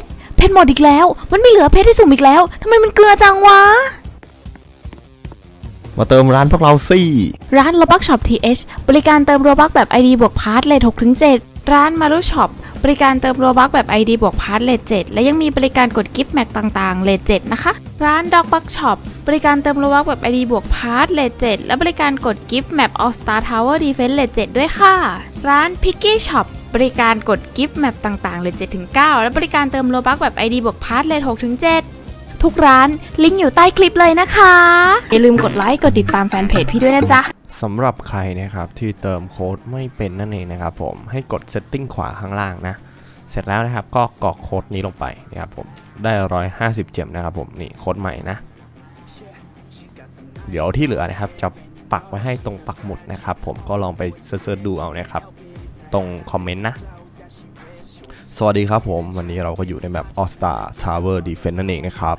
ชร เพชรหมดอีกแล้ว มันไม่เหลือเพชรที่สุ่มอีกแล้วทำไมมันเกลือจังวะ มาเติมร้านพวกเราสิ ร้าน Robux Shop TH บริการเติมโรบักแบบ ID บวกพาร์ทเลท6 ร้าน Maru Shop บริการเติมโรบักแบบ ID บวกพาร์ทเลท7และยังมีบริการกดกิฟต์แม็กต่างๆเลท7นะคะ ร้าน Dog Bug Shop บริการเติมโรบักแบบ ID บวกพาร์ทเลท7และบริการกดกิฟต์แมป All Star Tower Defense เลท7ด้วยค่ะ ร้าน Picky Shop บริการกดกิฟต์แมปต่างๆเลท7ถึง9และบริการเติมโรบักแบบ ID บวกพาร์ทเลท6ถึง7ทุกร้านลิงก์อยู่ใต้คลิปเลยนะคะ อย่าลืมกดไลค์กดติดตามแฟนเพจพี่ด้วยนะจ๊ะ สำหรับใครนะครับที่เติมโค้ดไม่เป็นนั่นเองนะครับผมให้กด setting ขวาข้างล่างนะ เสร็จแล้วนะครับก็กรอกโค้ดนี้ลงไปนะครับผมได้ 150 เจมนะครับผมนี่โค้ดใหม่นะ เดี๋ยวที่เหลือนะครับจะปักไว้ให้ตรงปักหมุดนะครับผมก็ลองไปเสิร์ชดูเอานะครับ ตรงคอมเมนต์นะ สวัสดีครับผม วันนี้เราก็อยู่ในแบบ All Star Tower Defense นั่นเองนะครับ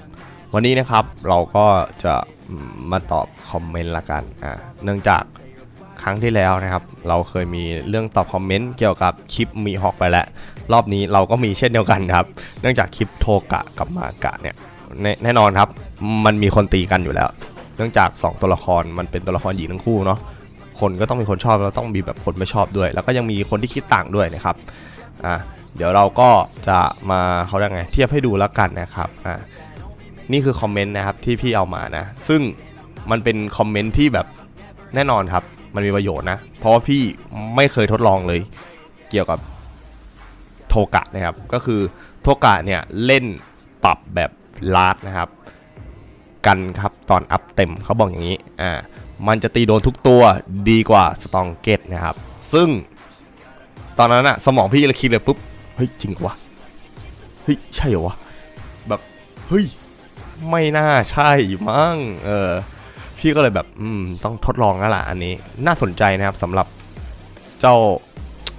วันนี้นะครับเราก็จะมาตอบคอมเมนต์ละกันอ่าเนื่องจากครั้งที่แล้วนะครับ เราเคยมีเรื่องตอบคอมเมนต์เกี่ยวกับคลิปมีฮอกไปแล้ว รอบนี้เราก็มีเช่นเดียวกันครับ เนื่องจากคลิปโทกะกับมากะเนี่ยแน่แน่นอนครับ มันมีคนตีกันอยู่แล้ว เนื่องจาก 2 ตัวละครมันเป็นตัวละครหญิงทั้งคู่เนาะคนก็ต้องมีคนชอบแล้วต้องมีแบบคนไม่ชอบด้วย แล้วก็ยังมีคนที่คิดต่างด้วยนะครับอ่าเดี๋ยวเราก็จะมาเขาเรียกไงเทียบให้ดูแล้วกันนะครับอ่า นี่คือคอมเมนต์นะครับที่พี่เอามานะ ซึ่งมันเป็นคอมเมนต์ที่แบบแน่นอนครับ มันมีประโยชน์นะ เพราะว่าพี่ไม่เคยทดลองเลย เกี่ยวกับโทกะนะครับ ก็คือโทกะเนี่ยเล่นปรับแบบลาดนะครับ กันครับตอนอัพเต็มเขาบอกอย่างนี้อ่ามันจะตีโดนทุกตัวดีกว่าสตองเกตนะครับ ซึ่งตอนนั้นอะสมองพี่เลยคิดเลยปุ๊บ เฮ้ย จริงเหรอวะ เฮ้ย ใช่เหรอวะ แบบ เฮ้ย ไม่น่าใช่มั้งเออพี่ก็เลยแบบอืมต้องทดลองแล้วล่ะอันนี้ น่าสนใจนะครับสำหรับเจ้า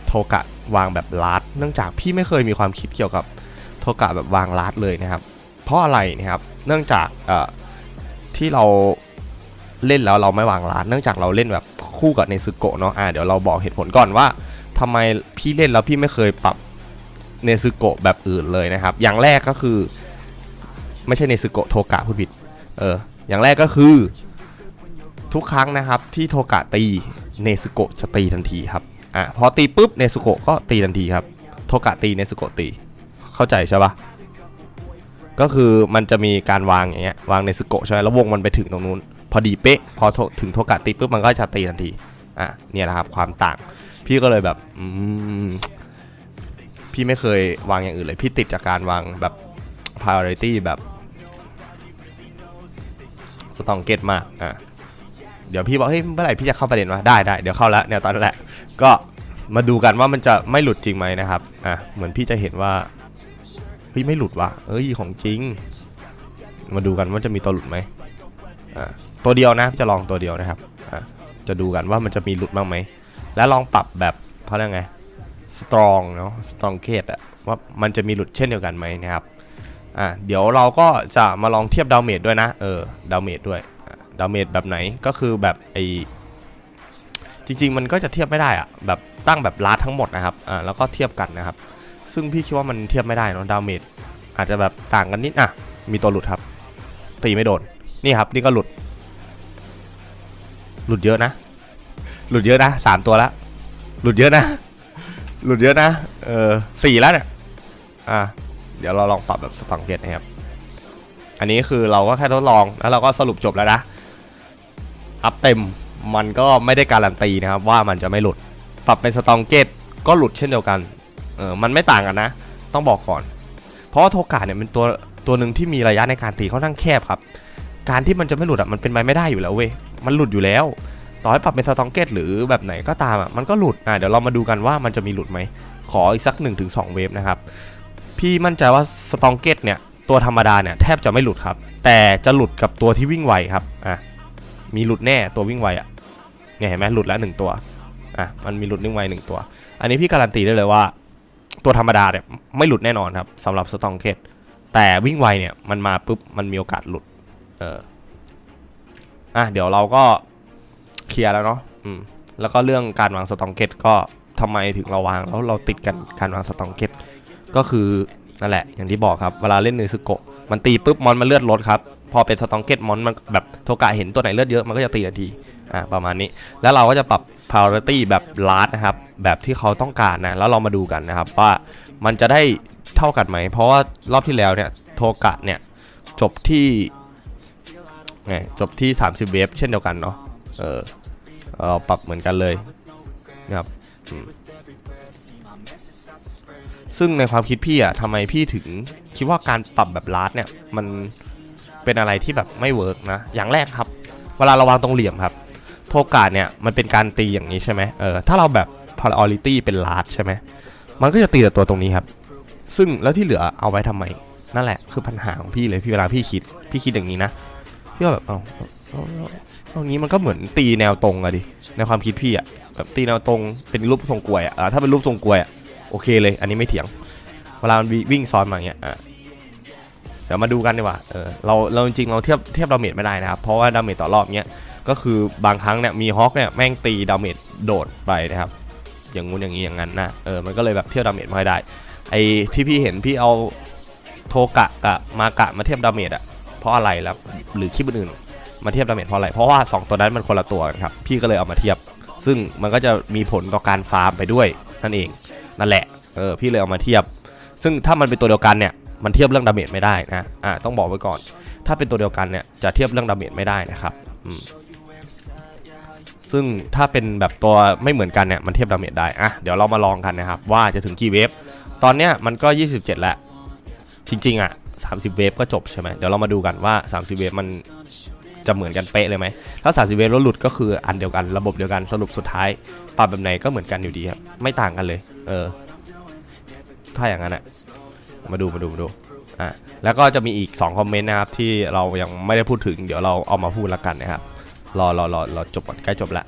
โทกะวางแบบลาดเนื่องจากพี่ไม่เคยมีความคิดเกี่ยวกับโทกะแบบวางลาดเลยนะครับ เพราะอะไรนะครับเนื่องจากเอ่อที่เราเล่นแล้วเราไม่วางลาดเนื่องจากเราเล่นแบบคู่กับเนซึโกะเนาะอ่าเดี๋ยวเราบอกเหตุผลก่อนว่าทำไมพี่เล่นแล้วพี่ไม่เคยปรับเนซึโกะแบบอื่นเลยนะครับ อย่างแรกก็คือ ไม่ใช่เนซึโกะโทกะพูดผิด เออ อย่างแรกก็คือ ทุกครั้งนะครับที่โทกะตีเนซึโกะจะตีทันทีครับ อะพอตีปุ๊บเนซึโกะก็ตีทันทีครับ โทกะตีเนซึโกะตี เข้าใจใช่ปะก็คือมันจะมีการวางอย่างเงี้ยวางเนซึโกะใช่ไหมแล้ววงมันไปถึงตรงนู้น พอดีเป๊ะ พอถึงโทกะตีปุ๊บมันก็จะตีทันที อะเนี่ยแหละครับความต่าง พี่ก็เลยแบบอืมพี่ไม่เคยวางอย่างอื่นเลย พี่ติดจากการวางแบบ priority แบบ สตองเกตมากอะเดี๋ยวพี่บอกเฮ้ยเมื่อไหร่พี่จะเข้าประเด็นวะได้ได้เดี๋ยวเข้าแล้วเนี่ยตอนนั้นแหละ ก็มาดูกันว่ามันจะไม่หลุดจริงไหมนะครับอะเหมือนพี่จะเห็นว่าเฮ้ยไม่หลุดวะเอ้ยของจริง มาดูกันว่าจะมีตัวหลุดไหมอะตัวเดียวนะพี่จะลองตัวเดียวนะครับอะจะดูกันว่ามันจะมีหลุดบ้างไหมแล้วลองปรับแบบเขาเรียกไงสตรองเนาะสตรองเคสอะว่ามันจะมีหลุดเช่นเดียวกันไหมนะครับ อะเดี๋ยวเราก็จะมาลองเทียบดาเมจด้วยนะ เออดาเมจด้วยดาเมจแบบไหนก็คือแบบไอจริง ๆ มันก็จะเทียบไม่ได้อะแบบตั้งแบบลาดทั้งหมดนะครับอ่าแล้วก็เทียบกันนะครับ ซึ่งพี่คิดว่ามันเทียบไม่ได้เนะดาเมจอาจจะแบบต่างกันนิดอะมีตัวหลุดครับตีไม่โดนนี่ครับนี่ก็หลุด หลุดเยอะนะ หลุดเยอะนะสามตัวแล้วหลุดเยอะนะ หลุดเยอะนะเออสี่แล้วเนี่ยอะ เดี๋ยวเราลองปรับแบบสตองเกตนะครับ อันนี้คือเราก็แค่ทดลองแล้วเราก็สรุปจบแล้วนะ อัพเต็มมันก็ไม่ได้การันตีนะครับว่ามันจะไม่หลุด ปรับเป็นสตองเกตก็หลุดเช่นเดียวกัน เออ มันไม่ต่างกันนะ ต้องบอกก่อน เพราะว่าโทกาเนี่ยเป็นตัวตัวหนึ่งที่มีระยะในการตีค่อนข้างแคบครับ การที่มันจะไม่หลุดอะมันเป็นไปไม่ได้อยู่แล้วเว้ย มันหลุดอยู่แล้ว ต่อให้ปรับเป็นสตองเกตหรือแบบไหนก็ตามอะ มันก็หลุด อะเดี๋ยวเรามาดูกันว่ามันจะมีหลุดไหม ขออีกสัก 1-2 เวฟนะครับ พี่มั่นใจว่าสตองเกตเนี่ยตัวธรรมดาเนี่ยแทบจะไม่หลุดครับ แต่จะหลุดกับตัวที่วิ่งไวครับอะมีหลุดแน่ตัววิ่งไวอะเนี่ยเห็นไหมหลุดแล้วหนึ่งตัวอะมันมีหลุดวิ่งไวหนึ่งตัว อันนี้พี่การันตีได้เลยว่า ตัวธรรมดาเนี่ยไม่หลุดแน่นอนครับสำหรับสตองเกตแต่วิ่งไวเนี่ยมันมาปุ๊บมันมีโอกาสหลุดเอออะเดี๋ยวเราก็เคลียร์แล้วเนาะอืมแล้วก็เรื่องการวางสตองเกตก็ทำไมถึงเราวางแล้วเราติดกันการวางสตองเกต ก็คือนั่นแหละอย่างที่บอกครับเวลาเล่นเนซึโกะมันตีปุ๊บมอนมันเลือดลดครับ พอเป็นสตองเกตมอนมันแบบโทกะเห็นตัวไหนเลือดเยอะมันก็จะตีทันทีอ่าประมาณนี้ แล้วเราก็จะปรับ priority แบบลาดนะครับ แบบที่เขาต้องการนะ แล้วเรามาดูกันนะครับว่ามันจะได้เท่ากันไหม เพราะว่ารอบที่แล้วเนี่ยโทกะเนี่ยจบที่ไงจบที่ 30 เวฟเช่นเดียวกันเนาะเออเราปรับเหมือนกันเลยนะครับอืม ซึ่งในความคิดพี่อะทำไมพี่ถึงคิดว่าการปรับแบบลาดเนี่ยมันเป็นอะไรที่แบบไม่เวิร์กนะ อย่างแรกครับ เวลาเราวางตรงเหลี่ยมครับ โทกาเนี่ยมันเป็นการตีอย่างนี้ใช่ไหมเออถ้าเราแบบ priority เป็นลาดใช่ไหมมันก็จะตีแต่ตัวตรงนี้ครับ ซึ่งแล้วที่เหลือเอาไว้ทำไม นั่นแหละคือปัญหาของพี่เลยพี่เวลาพี่คิด พี่คิดอย่างนี้นะพี่ก็แบบเอาเอาเอางนี้มันก็เหมือนตีแนวตรงอะดิในความคิดพี่อะแบบตีแนวตรงเป็นรูปทรงกลวยอะอะถ้าเป็นรูปทรงกลวยอะ โอเคเลย อันนี้ไม่เถียง เวลามันวิ่งซ้อนมาอย่างเงี้ยอะเดี๋ยวมาดูกันดีกว่าเออเราเราจริงเราเทียบเทียบดาเมจไม่ได้นะครับ เพราะว่าดาเมจต่อรอบเนี้ยก็คือบางครั้งเนี่ยมีฮอคเนี่ยแม่งตีดาเมจโดดไปนะครับ อย่างงู้นอย่างนี้อย่างนั้นนะเออมันก็เลยแบบเทียบดาเมจไม่ได้ ไอ้ที่พี่เห็นพี่เอาโทกะกับมากะมาเทียบดาเมจอะเพราะอะไรแล้วหรือคลิปอื่นมาเทียบดาเมจเพราะอะไร เพราะว่าสองตัวนั้นมันคนละตัวกันครับ พี่ก็เลยเอามาเทียบ ซึ่งมันก็จะมีผลต่อการฟาร์มไปด้วยนั่นเอง นั่นแหละเออพี่เลยเอามาเทียบ ซึ่งถ้ามันเป็นตัวเดียวกันเนี่ยมันเทียบเรื่องดาเมจไม่ได้นะอ่าต้องบอกไว้ก่อน ถ้าเป็นตัวเดียวกันเนี่ยจะเทียบเรื่องดาเมจไม่ได้นะครับอืมซึ่งถ้าเป็นแบบตัวไม่เหมือนกันเนี่ยมันเทียบดาเมจได้อะเดี๋ยวเรามาลองกันนะครับ ว่าจะถึงกี่เวฟตอนเนี้ยมันก็ 27 แล้ว จริง ๆ อะ 30 เวฟก็จบใช่ไหมเดี๋ยวเรามาดูกันว่า 30 เวฟมันจะเหมือนกันเป๊ะเลยไหมถ้า 30 เวฟแล้วหลุดก็คืออันเดียวกันระบบเดียวกันสรุปสุดท้าย ปรับแบบไหนก็เหมือนกันอยู่ดีครับไม่ต่างกันเลย เออ ถ้าอย่างนั้นอะมาดูมาดูมาดูอะแล้วก็จะมีอีก 2 คอมเมนต์นะครับ ที่เรายังไม่ได้พูดถึง เดี๋ยวเราเอามาพูดละกันนะครับ รอรอรอรอจบก่อนใกล้จบละ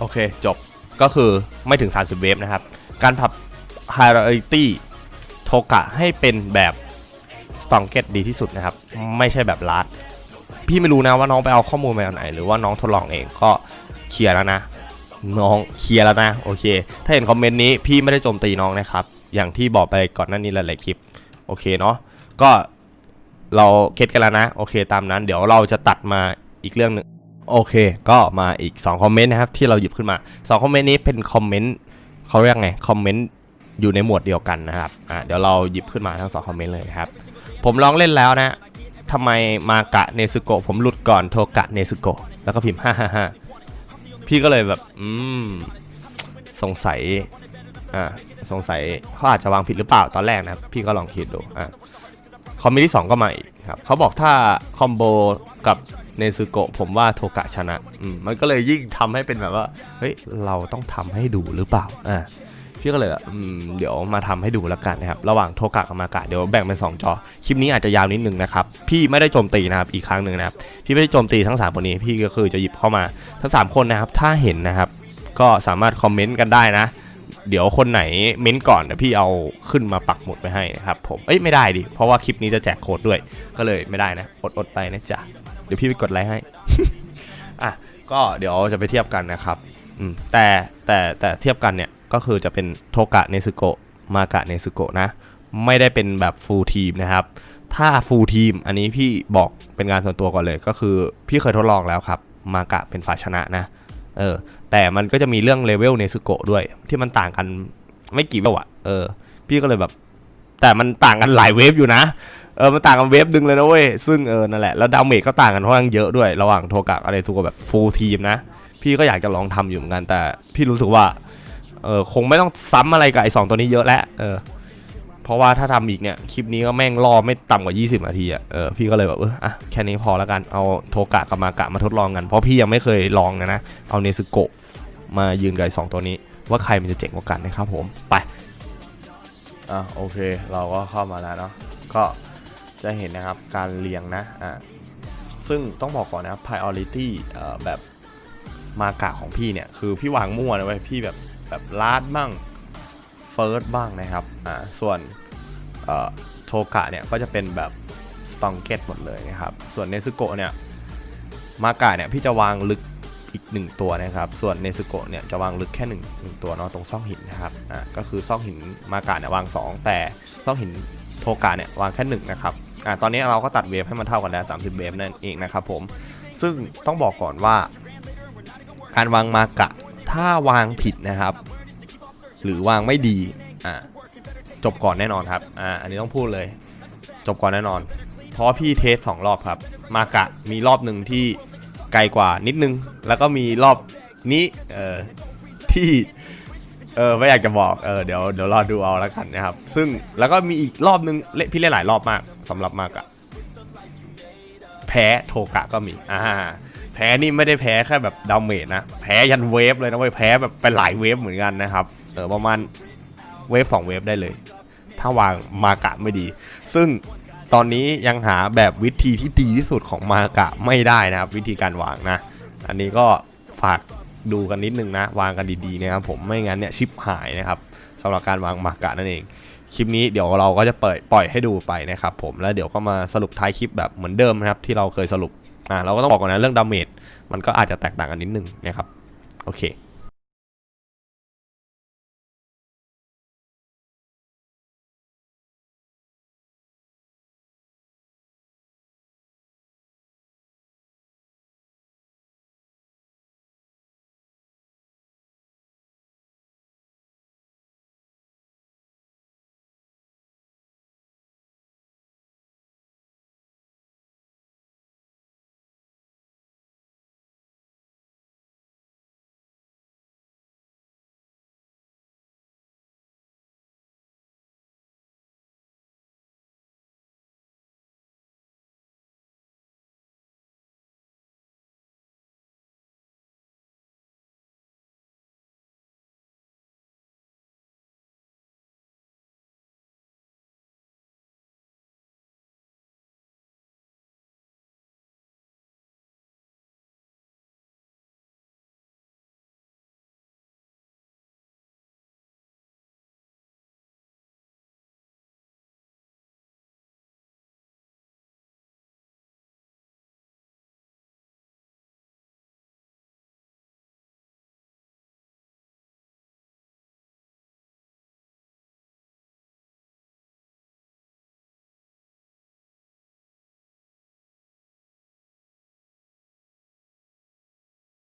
โอเค จบก็คือไม่ถึง 30 เวฟนะครับ การปรับ hierarchy โทกะให้เป็นแบบ s t o n g e t ดีที่สุดนะครับ ไม่ใช่แบบลาดพี่ไม่รู้นะว่าน้องไปเอาข้อมูลมาจากไหน หรือว่าน้องทดลองเองก็เคลียร์แล้วนะ น้องเคลียร์แล้วนะ โอเค ถ้าเห็นคอมเมนต์นี้พี่ไม่ได้โจมตีน้องนะครับ อย่างที่บอกไปก่อนหน้านี้หลายๆคลิป โอเคเนาะก็เราเก็ตกันแล้วนะ โอเคตามนั้น เดี๋ยวเราจะตัดมาอีกเรื่องหนึ่ง โอเค ก็มาอีก 2 คอมเมนต์นะครับ ที่เราหยิบขึ้นมา 2 คอมเมนต์นี้เป็นคอมเมนต์เขาเรียกไง คอมเมนต์อยู่ในหมวดเดียวกันนะครับอ่าเดี๋ยวเราหยิบขึ้นมาทั้งสองคอมเมนต์เลยครับ ผมลองเล่นแล้วนะทำไมมากะเนซึโกะผมหลุดก่อนโทกะเนซึโกะแล้วก็พิมพ์ฮ่าฮ่าฮ่าพี่ก็เลยแบบ อืม สงสัย อ่า สงสัยเขาอาจจะวางผิดหรือเปล่าตอนแรกนะพี่ก็ลองคิดดู อ่าคอมเมนต์ที่ 2 ก็มาอีกครับเขาบอกถ้าคอมโบกับ เนซึโกะผมว่าโทกะชนะอืมมันก็เลยยิ่งทำให้เป็นแบบว่าเฮ้ยเราต้องทำให้ดูหรือเปล่าอ่าพี่ก็เลยแบบอืมเดี๋ยวมาทำให้ดูแล้วกันนะครับ ระหว่างโทกะกับมากะเดี๋ยวแบ่งเป็น 2 จอ คลิปนี้อาจจะยาวนิดนึงนะครับ พี่ไม่ได้โจมตีนะครับ อีกครั้งหนึ่งนะครับ พี่ไม่ได้โจมตีทั้ง 3 คนนี้ พี่ก็คือจะหยิบเข้ามาทั้ง 3 คนนะครับ ถ้าเห็นนะครับ ก็สามารถคอมเมนต์กันได้นะ เดี๋ยวคนไหนเม้นต์ก่อนเดี๋ยวพี่เอาขึ้นมาปักหมุดไว้ให้นะครับผม เอ้ยไม่ได้ดิ เพราะว่าคลิปนี้จะแจกโค้ดด้วย ก็เลยไม่ได้นะ อดอดไปนะจ๊ะ ดี๋ยวพี่ไปกดไลค์ให้ อะ ก็เดี๋ยวจะไปเทียบกันนะครับ อืม แต่แต่แต่เทียบกันเนี่ย ก็คือจะเป็นโทกะเนซึโกะมากะเนซึโกะนะ ไม่ได้เป็นแบบฟูลทีมนะครับ ถ้าฟูลทีมอันนี้พี่บอกเป็นงานส่วนตัวก่อนเลย ก็คือพี่เคยทดลองแล้วครับ มากะเป็นฝ่ายชนะนะ เออ แต่มันก็จะมีเรื่องเลเวลเนซึโกะด้วย ที่มันต่างกันไม่กี่เวลอะเออ พี่ก็เลยแบบ แต่มันต่างกันหลายเวฟอยู่นะ เออมันต่างกันเวฟดึงเลยนะเว้ย ซึ่งเออนั่นแหละ แล้วดาเมจก็ต่างกันค่อนข้างเยอะด้วย ระหว่างโทกะกับเนซึโกแบบฟูลทีมนะ พี่ก็อยากจะลองทำอยู่เหมือนกัน แต่พี่รู้สึกว่า เออคงไม่ต้องซ้ำอะไรกับไอ้สองตัวนี้เยอะแล้ว เออ เพราะว่าถ้าทำอีกเนี่ย คลิปนี้ก็แม่งรอไม่ต่ำกว่า 20 นาทีอะ เออ พี่ก็เลยแบบเอออะแค่นี้พอแล้วกัน เอาโทกะกับมากะมาทดลองกัน เพราะพี่ยังไม่เคยลองนะนะ เอาเนซึโกะมายืนกับไอ้สองตัวนี้ ว่าใครมันจะเจ๋งกว่ากันนะครับผม ไป อะโอเค เราก็เข้ามาแล้วเนาะ ก็ จะเห็นนะครับการเรียงนะอะซึ่งต้องบอกก่อนนะครับ priority เอ่อแบบมากะของพี่เนี่ย คือพี่วางมั่วนะเว้ยพี่แบบแบบลาดมั่งเฟิร์สบ้างนะครับอ่าส่วนเอ่อโทกะเนี่ยก็จะเป็นแบบสตองเกตหมดเลยนะครับ ส่วนเนซึโกะเนี่ยมากะเนี่ยพี่จะวางลึกอีกหนึ่งตัวนะครับ ส่วนเนซึโกะเนี่ยจะวางลึกแค่หนึ่งหนึ่งตัวเนาะตรงซ่องหินนะครับอ่าก็คือซ่องหินมากะเนี่ยวาง 2 แต่ซ่องหินโทกะเนี่ยวางแค่หนึ่งนะครับ อ่าตอนนี้เราก็ตัดเวฟให้มันเท่ากันแล้ว 30 เวฟนั่นเองนะครับผม ซึ่งต้องบอกก่อนว่า การวางมากะ ถ้าวางผิดนะครับ หรือวางไม่ดี อ่าจบก่อนแน่นอนครับ อ่า อันนี้ต้องพูดเลย จบก่อนแน่นอน เพราะพี่เทสสองรอบครับ มากะมีรอบหนึ่งที่ไกลกว่านิดนึง แล้วก็มีรอบนี้ เอ่อ ที่ เออไม่อยากจะบอกเออเดี๋ยวเดี๋ยวรอดูเอาแล้วกันนะครับ ซึ่งแล้วก็มีอีกรอบนึงเล่นพี่เล่นหลายรอบมากสำหรับมากะแพ้โทกะก็มีอ่าแพ้นี่ไม่ได้แพ้แค่แบบดาเมจนะแพ้ยันเวฟเลยนะเว้ยแพ้แบบเป็นหลายเวฟเหมือนกันนะครับเออประมาณเวฟสองเวฟได้เลย ถ้าวางมากะไม่ดี ซึ่งตอนนี้ยังหาแบบวิธีที่ดีที่สุดของมากะไม่ได้นะครับ วิธีการวางนะ อันนี้ก็ฝาก ดูกันนิดนึงนะ วางกันดีๆนะครับผมไม่งั้นเนี่ยชิปหายนะครับสำหรับการวางหมากะนั่นเอง คลิปนี้เดี๋ยวเราก็จะเปิดปล่อยให้ดูไปนะครับผมแล้วเดี๋ยวก็มาสรุปท้ายคลิปแบบเหมือนเดิมนะครับที่เราเคยสรุปอ่าเราก็ต้องบอกก่อนนะเรื่องดาเมจมันก็อาจจะแตกต่างกันนิดนึงนะครับโอเค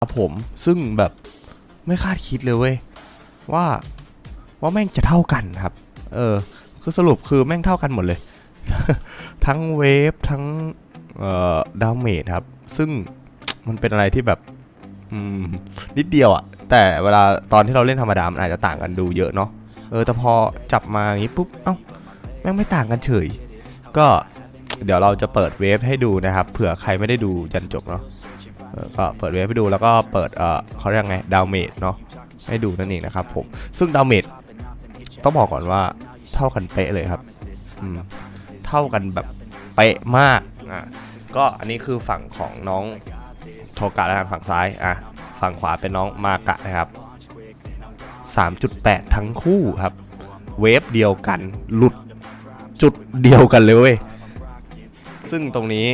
ครับผมซึ่งแบบไม่คาดคิดเลยเว้ยว่าว่าแม่งจะเท่ากันครับ เออ คือสรุปคือแม่งเท่ากันหมดเลย ทั้งเวฟทั้งเอ่อดาเมจครับ ซึ่งมันเป็นอะไรที่แบบอืมนิดเดียวอะแต่เวลาตอนที่เราเล่นธรรมดามันอาจจะต่างกันดูเยอะเนาะเออแต่พอจับมาอย่างนี้ปุ๊บเอ้าแม่งไม่ต่างกันเฉย ก็เดี๋ยวเราจะเปิดเวฟให้ดูนะครับ เผื่อใครไม่ได้ดูยันจบเนาะ ก็เปิดเวฟให้ดูแล้วก็เปิดเออเขาเรียกไงดาวเมจเนาะให้ดูนั่นเองนะครับผมซึ่งดาวเมจต้องบอกก่อนว่าเท่ากันเป๊ะเลยครับเท่ากันแบบเป๊ะมากอะก็อันนี้คือฝั่งของน้องโทกะแล้วกันฝั่งซ้ายอะฝั่งขวาเป็นน้องมากะนะครับ 3.8 ทั้งคู่ครับ เวฟเดียวกันหลุดจุดเดียวกันเลยเว้ยซึ่งตรงนี้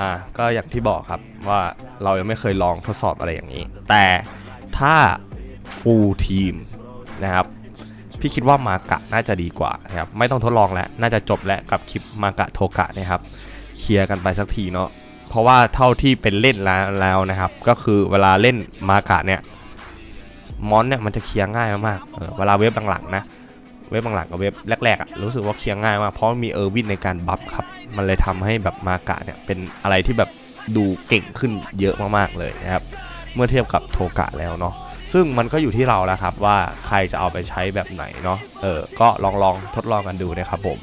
อ่าก็อย่างที่บอกครับว่าเรายังไม่เคยลองทดสอบอะไรอย่างนี้ แต่ถ้า full team นะครับพี่คิดว่ามากะน่าจะดีกว่านะครับไม่ต้องทดลองแล้วน่าจะจบแล้วกับคลิปมากะโทกะนะครับเคลียร์กันไปสักทีเนาะเพราะว่าเท่าที่เป็นเล่นแล้วลวนะครับ ก็คือเวลาเล่นมากะเนี่ยมอนเนี่ยมันจะเคลียร์ง่ายมากๆเออเวลาเว็บหลังๆนะ เว็บหลังๆกับเว็บแรกๆอะรู้สึกว่าเคลียร์ง่ายมากเพราะมีเออร์วินในการบัฟครับ มันเลยทำให้แบบมากะเนี่ยเป็นอะไรที่แบบดูเก่งขึ้นเยอะมากๆเลยนะครับ เมื่อเทียบกับโทกะแล้วเนาะซึ่งมันก็อยู่ที่เราแล้วครับว่าใครจะเอาไปใช้แบบไหนเนาะเออก็ลองลองทดลองกันดูนะครับผม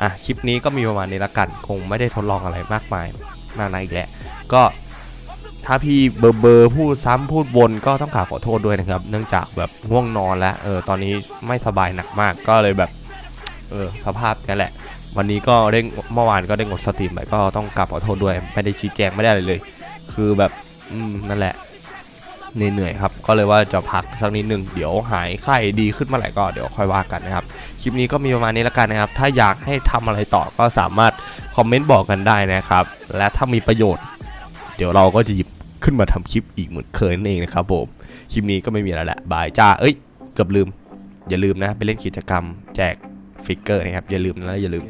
อะคลิปนี้ก็มีประมาณนี้ละกัน คงไม่ได้ทดลองอะไรมากมายมากนักอีกแล้วก็ ถ้าพี่เบอร์เบอร์พูดซ้ำพูดวนก็ต้องกราบขอโทษด้วยนะครับ เนื่องจากแบบง่วงนอนแล้วเออตอนนี้ไม่สบายหนักมากก็เลยแบบเออสภาพนั่นแหละ วันนี้ก็ได้เมื่อวานก็ได้งดสตรีมไปก็ต้องกราบขอโทษด้วย ไม่ได้ชี้แจงไม่ได้อะไรเลย คือแบบอืมนั่นแหละเหนื่อยๆครับ ก็เลยว่าจะพักสักนิดหนึ่งเดี๋ยวหายไข้ดีขึ้นเมื่อไหร่ก็เดี๋ยวค่อยว่ากันนะครับ คลิปนี้ก็มีประมาณนี้แล้วกันนะครับ ถ้าอยากให้ทำอะไรต่อก็สามารถคอมเมนต์บอกกันได้นะครับ และถ้ามีประโยชน์ เดี๋ยวเราก็จะหยิบขึ้นมาทำคลิปอีกเหมือนเคยนั่นเองนะครับผมคลิปนี้ก็ไม่มีอะไรละบายจ้าเอ้ยเกือบลืม อย่าลืมนะไปเล่นกิจกรรมแจกฟิกเกอร์นะครับอย่าลืมนะอย่าลืม